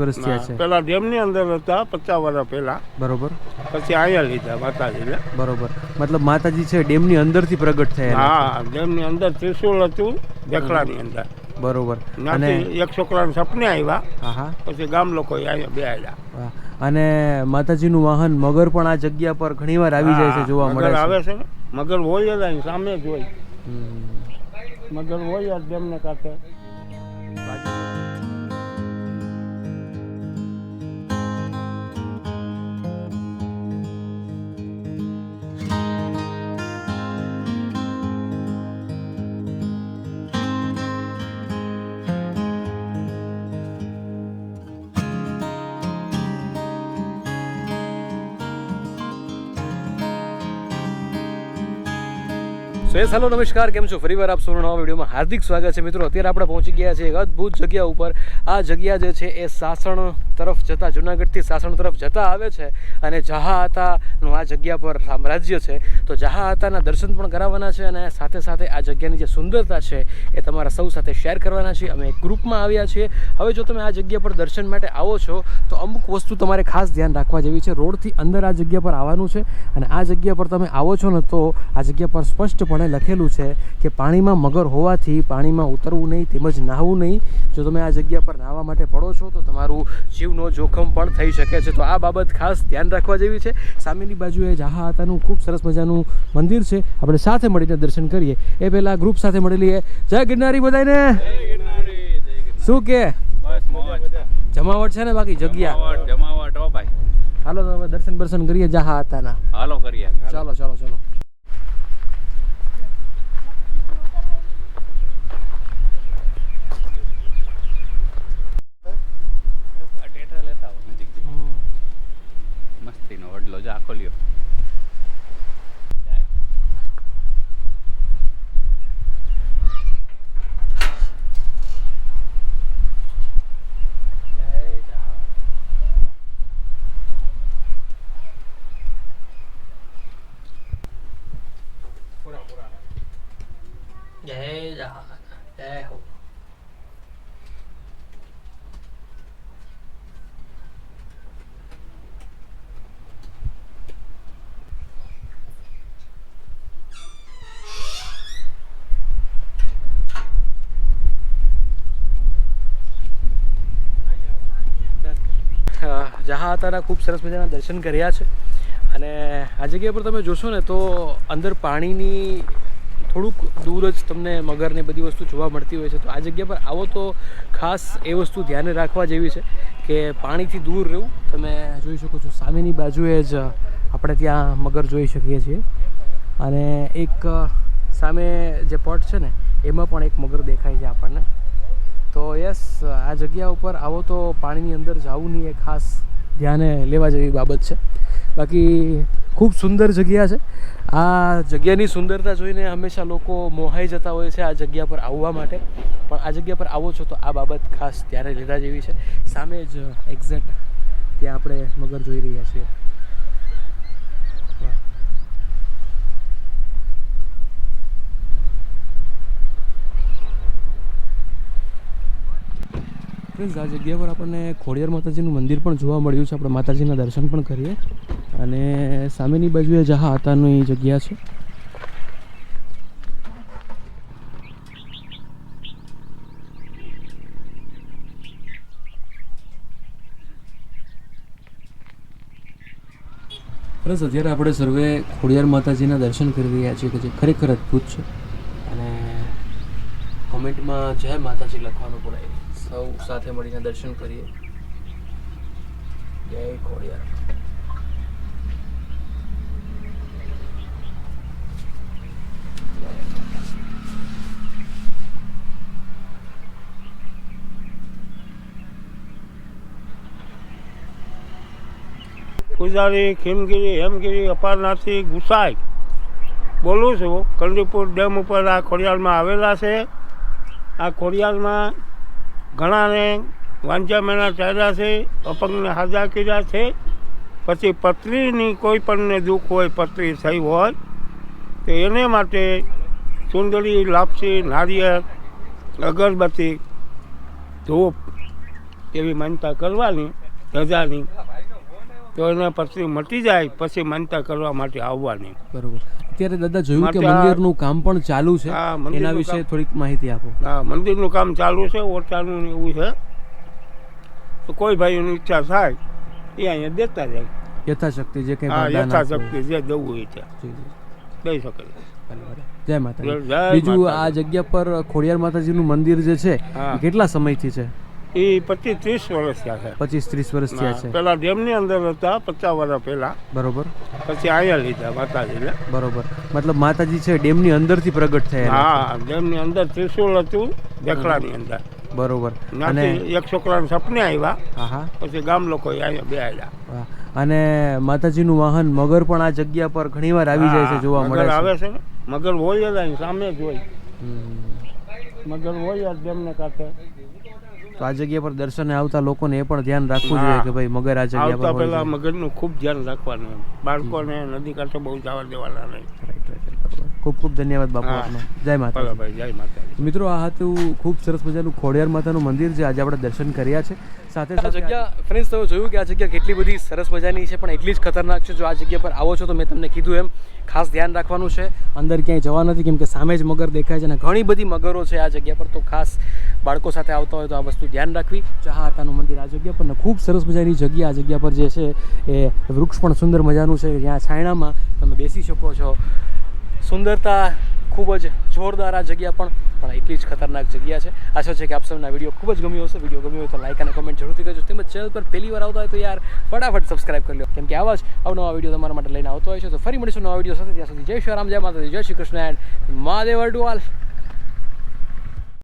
વર્ષ થયા છે. પેલા ડેમની અંદર હતા પચાસ વર્ષ પહેલા. બરોબર. પછી અહીંયા લીધા માતાજીને. બરોબર. મતલબ માતાજી છે ડેમની અંદરથી પ્રગટ થયા હા ડેમની અંદર ત્રિશુલ હતું દેખડાની અંદર. બરોબર. અને એક છોકરાને સપને આવ્યા હા પછી ગામ લોકો અહીંયા બે આવ્યા. અને માતાજીનું વાહન મગર પણ આ જગ્યા પર ઘણીવાર આવી જાય છે જોવા મળે આવે છે ને? મગર હોય જ સામે જ હોય. મગર હોય જ ડેમને કાંઠે. સો હેલો નમસ્કાર, કેમ છો? ફરીવાર આપ સૌનો નવા વિડીયોમાં હાર્દિક સ્વાગત છે. મિત્રો, અત્યારે આપણે પહોંચી ગયા છે એક અદ્ભુત જગ્યા ઉપર. આ જગ્યા જે છે એ સાસણ તરફ જતા, જુનાગઢથી સાસણ તરફ જતા આવે છે અને જહા હતાનું આ જગ્યા પર સામ્રાજ્ય છે. તો જહા હતાના દર્શન પણ કરાવવાના છે અને સાથે સાથે આ જગ્યાની જે સુંદરતા છે એ તમારા સૌ સાથે શેર કરવાના છે અમે એક ગ્રુપમાં આવ્યા છીએ. હવે જો તમે આ જગ્યા પર દર્શન માટે આવો છો, તો અમુક વસ્તુ તમારે ખાસ ધ્યાન રાખવા જેવી છે. રોડથી અંદર આ જગ્યા પર આવવાનું છે અને આ જગ્યા પર તમે આવો છો ને, તો આ જગ્યા પર સ્પષ્ટપણે લખેલું છે કે પાણીમાં મગર હોવાથી પાણીમાં ઉતરવું નહીં, તેમજ નાહવું નહીં. જો તમે આ જગ્યા પર નાહવા માટે પડો છો, તો તમારું જીવનો જોખમ પણ થઈ શકે છે. તો આ બાબત ખાસ ધ્યાન રાખવા જેવી છે. સામેની બાજુએ જહા હતાનું ખૂબ સરસ મજાનું મંદિર છે. આપણે સાથે મળીને દર્શન કરીએ. એ પહેલાં ગ્રુપ સાથે મળી લઈએ જય ગિરનારી બધાને શું કે? જમાવટ છે ને બાકી? જગ્યા? જમાવટ ભાઈ. હાલો તો હવે દર્શન બર્શન કરીએ જહા હતાના હાલો કરીએ. ચાલો ચાલો ચાલો. જય જહા જય હો જહા હતાના ખૂબ સરસ મજાના દર્શન કર્યા છે. અને આ જગ્યા પર તમે જોશો ને તો અંદર પાણીની થોડુંક દૂર જ તમને મગરને બધી વસ્તુ જોવા મળતી હોય છે. તો આ જગ્યા પર આવો તો ખાસ એ વસ્તુ ધ્યાને રાખવા જેવી છે કે પાણીથી દૂર રહેવું. તમે જોઈ શકો છો સામેની બાજુએ જ આપણે ત્યાં મગર જોઈ શકીએ છીએ. અને એક સામે જે પોટ છે ને, એમાં પણ એક મગર દેખાય છે આપણને. તો યસ, આ જગ્યા ઉપર આવો તો પાણીની અંદર જવું નહીં એ ખાસ ધ્યાને લેવા જેવી બાબત છે. બાકી ખૂબ સુંદર જગ્યા છે. આ જગ્યાની સુંદરતા જોઈને હંમેશા લોકો મોહાઈ જતા હોય છે આ જગ્યા પર આવવા માટે. પણ આ જગ્યા પર આવો છો તો આ બાબત ખાસ ત્યારે લેતા જેવી છે. સામે જ એક્ઝેક્ટ ત્યાં આપણે મગર જોઈ રહ્યા છીએ. આ જગ્યા પર આપણને ખોડિયાર માતાજીનું મંદિર પણ જોવા મળ્યું છે. આપણે માતાજીના દર્શન પણ કરીએ. અને સામેની બાજુએ જહા હતાની જગ્યા છે. બસ અત્યારે આપણે સર્વે ખોડિયાર માતાજીના દર્શન કરી રહ્યા છીએ કે જે ખરેખર અદ્ભુત છે. અને કોમેન્ટમાં જય માતાજી લખવાનું પડે સૌ સાથે મળીને દર્શન કરીએ. જય ખોડિયાર. પૂજારી, ખીમગીરી, હેમગીરી અપારનાથી ગુસાઈ. બોલું છું કંદીપુર ડેમ ઉપર આ ખોડિયાળમાં આવેલા છે. આ ખોડિયાળમાં ઘણાને વાંજા મેળા ચાલ્યા છે, અપંગને હાજા કર્યા છે. પછી પત્રીની કોઈ પણને દુઃખ હોય, પત્રી થઈ હોય, તો એને માટે સુંદરી, લાપસી, નારિયેળ, અગરબત્તી, ધૂપ એવી માનતા કરવાની, ધજાની તો એને પછી મટી જાય પછી માનતા કરવા માટે આવવાની. બરોબર. અત્યારે દાદા જોયું કે મંદિરનું કામ પણ ચાલુ છે. એના વિશે થોડીક માહિતી આપો. હા મંદિરનું કામ ચાલુ છે ઓરચાનું એવું છે. તો કોઈ ભાઈઓની ઈચ્છા થાય એ અહીંયા દેતા જાય. યથાશક્તિ જે કંઈ. યથાશક્તિ જે દેવું હોય જી. દઈ શકે. જય માતા બીજું આ જગ્યા પર ખોડિયાર માતાજીનું મંદિર જે છે કેટલા સમયથી છે? એ પચીસ ત્રીસ વર્ષ થયા છે. પચીસ ત્રીસ વર્ષ થયા છે. પેલા ડેમની અંદર હતા પચાસ વર્ષ પહેલા. બરોબર. પછી અહીંયા લીધા માતાજીને. બરોબર. મતલબ માતાજી છે ડેમની અંદરથી પ્રગટ થયા હા ડેમની અંદર ત્રિશુલ હતું દેખડાની અંદર. બરોબર. અને એક છોકરાને સપને આવ્યા હા હા પછી ગામ લોકો અહીંયા બેહાડ્યા વાહ. અને માતાજીનું વાહન મગર પણ આ જગ્યા પર ઘણીવાર આવી જાય છે જોવા મળે આવે છે ને. મગર હોય જ સામે જ હોય. મગર હોય જ ડેમને કાંઠે. તો આ જગ્યા પર દર્શને આવતા લોકોને એ પણ ધ્યાન રાખવું જોઈએ કે ભાઈ મગર આ જગ્યા પર પહેલા મગરનું ખૂબ ધ્યાન રાખવાનું. બાળકોને નદી કાંઠે બહુ જવા દેવાના નહીં. ખૂબ ખૂબ ધન્યવાદ બાપુ આપનો. જય માતા ભાઈ જય માતા મિત્રો આ હતું ખૂબ સરસ મજાનું ખોડિયાર માતાનું મંદિર છે આજે આપણે દર્શન કર્યા છે. સાથે સાથે જગ્યા ફ્રેન્ડ્સ તમે જોયું કે આ જગ્યા કેટલી બધી સરસ મજાની છે પણ એટલી જ ખતરનાક છે. જો આ જગ્યા પર આવો છો તો મેં તમને કીધું એમ ખાસ ધ્યાન રાખવાનું છે. અંદર ક્યાંય જવા નથી કેમ કે સામે જ મગર દેખાય છે અને ઘણી બધી મગરો છે આ જગ્યા પર. તો ખાસ બાળકો સાથે આવતા હોય તો આ વસ્તુ ધ્યાન રાખવી. જહાતાનું મંદિર આ જગ્યા પર ને ખૂબ સરસ મજાની જગ્યા આ જગ્યા પર જે છે એ વૃક્ષ પણ સુંદર મજાનું છે. જ્યાં છાયણામાં તમે બેસી શકો છો. સુંદરતા ખૂબ જ જોરદાર આ જગ્યા પણ પણ એટલી જ ખતરનાક જગ્યા છે. આશા છે કે આપ સૌના વીડિયો ખૂબ જ ગમ્યો હશે. વીડિયો ગમ્યો હોય તો લાઇક અને કમેન્ટ જરૂરથી કરજો. તેમજ ચેનલ પર પહેલી વાર આવતા હોય તો યાર ફટાફટ સબસ્ક્રાઇબ કરી લો. કેમ કે આવા જ અવનવા વીડિયો તમારા માટે લઈને આવતો હોય છે. તો ફરી મળીશું નવા વીડિયો સાથે. ત્યાં સુધી જય શ્રી રામ, જય માતાજી, જય શ્રી કૃષ્ણ, એન્ડ મહાદેવ ઓલ